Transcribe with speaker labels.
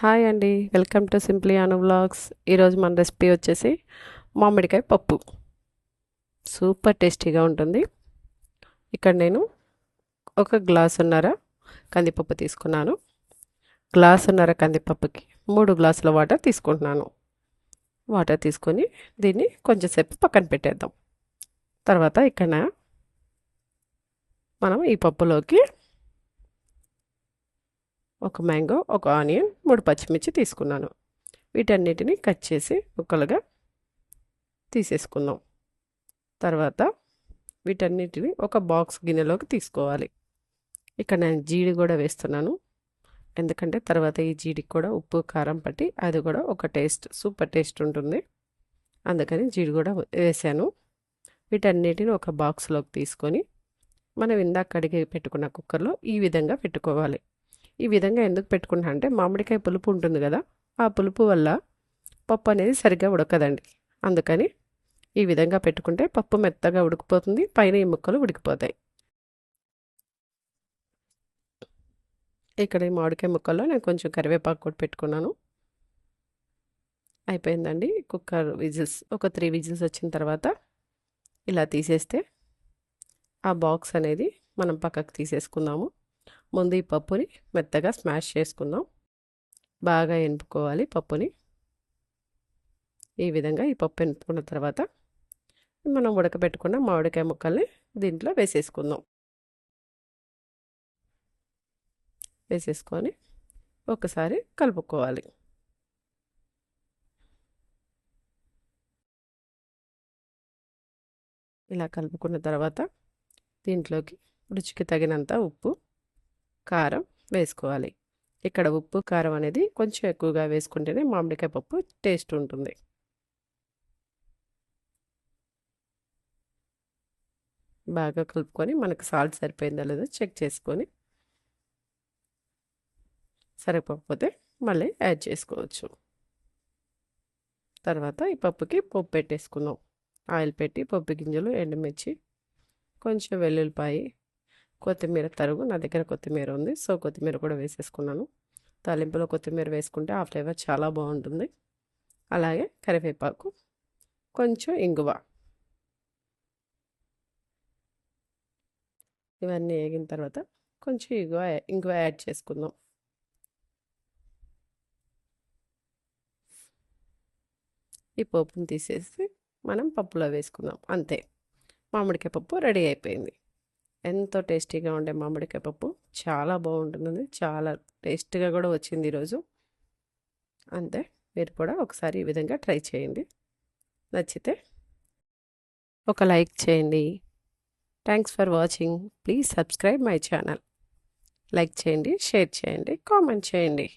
Speaker 1: Hi అండి. Welcome to simply Anu vlogs. ఈరోజు మన రెసిపీ వచ్చేసి మామిడికాయ పప్పు. సూపర్ టేస్టీగా ఉంటుంది. ఇక్కడ నేను ఒక గ్లాసున్నర కందిపప్పు తీసుకున్నాను. గ్లాసున్నర కందిపప్పుకి మూడు గ్లాసుల వాటర్ తీసుకుంటున్నాను. వాటర్ తీసుకొని దీన్ని కొంచెంసేపు పక్కన పెట్టేద్దాం. తర్వాత ఇక్కడ మనం ఈ పప్పులోకి ఒక మ్యాంగో ఒక ఆనియన్ మూడు పచ్చిమిర్చి తీసుకున్నాను. వీటన్నిటిని కట్ చేసి ముక్కలుగా తీసేసుకుందాం. తర్వాత వీటన్నిటిని ఒక బాక్స్ గిన్నెలోకి తీసుకోవాలి. ఇక్కడ నేను జీడి కూడా వేస్తున్నాను. ఎందుకంటే తర్వాత ఈ జీడికి కూడా ఉప్పు కారం పట్టి అది కూడా ఒక టేస్ట్ సూపర్ టేస్ట్ ఉంటుంది. అందుకని జీడి కూడా వేసాను. వీటన్నిటిని ఒక బాక్స్లోకి తీసుకొని మనం ఇందాక కడిగి పెట్టుకున్న కుక్కర్లో ఈ విధంగా పెట్టుకోవాలి. ఈ విధంగా ఎందుకు పెట్టుకుంటాను అంటే మామిడికాయ పులుపు ఉంటుంది కదా ఆ పులుపు వల్ల పప్పు అనేది సరిగ్గా ఉడకదండి. అందుకని ఈ విధంగా పెట్టుకుంటే పప్పు మెత్తగా ఉడికిపోతుంది పైన ఈ ముక్కలు ఉడికిపోతాయి. ఇక్కడ ఈ మామిడికాయ ముక్కల్లో నేను కొంచెం కరివేపాకు కూడా పెట్టుకున్నాను. అయిపోయిందండి. కుక్కర్ విజిల్స్ ఒక త్రీ విజిల్స్ వచ్చిన తర్వాత ఇలా తీసేస్తే ఆ బాక్స్ అనేది మనం పక్కకు తీసేసుకుందాము. ముందు ఈ పప్పుని మెత్తగా స్మాష్ చేసుకుందాం. బాగా ఎనుపుకోవాలి పప్పుని. ఈ విధంగా ఈ పప్పు ఎనుపుకున్న తర్వాత మనం ఉడకబెట్టుకున్న మామిడికాయ ముక్కల్ని దీంట్లో వేసేసుకుందాం. వేసేసుకొని ఒకసారి కలుపుకోవాలి. ఇలా కలుపుకున్న తర్వాత దీంట్లోకి రుచికి తగినంత ఉప్పు కారం వేసుకోవాలి. ఇక్కడ ఉప్పు కారం అనేది కొంచెం ఎక్కువగా వేసుకుంటేనే మామిడికాయ పప్పు టేస్ట్ ఉంటుంది. బాగా కలుపుకొని మనకు సాల్ట్ సరిపోయిందో లేదో చెక్ చేసుకొని సరిపోకపోతే మళ్ళీ యాడ్ చేసుకోవచ్చు. తర్వాత ఈ పప్పుకి పప్పు పెట్టేసుకుందాం. ఆయిల్ పెట్టి పప్పు గింజలు ఎండుమిర్చి కొంచెం వెల్లుల్లిపాయి కొత్తిమీర తరుగు. నా దగ్గర కొత్తిమీర ఉంది. సో కొత్తిమీర కూడా వేసేసుకున్నాను. తాలింపులో కొత్తిమీర వేసుకుంటే ఆ ఫ్లేవర్ చాలా బాగుంటుంది. అలాగే కరివేపాకు కొంచెం ఇంగువ. ఇవన్నీ వేగిన తర్వాత కొంచెం ఇంగువ ఇంగువ యాడ్ చేసుకుందాం. ఈ పప్పును తీసేసి మనం పప్పులో వేసుకుందాం. అంతే. మామిడికాయ పప్పు రెడీ అయిపోయింది. ఎంతో టేస్టీగా ఉండే మామిడికాయ పప్పు. చాలా బాగుంటుంది చాలా టేస్ట్గా కూడా వచ్చింది ఈరోజు. అంతే మీరు కూడా ఒకసారి ఈ విధంగా ట్రై చేయండి. నచ్చితే ఒక లైక్ చేయండి. Thanks for watching please subscribe my channel like చేయండి షేర్ చేయండి కామెంట్ చేయండి.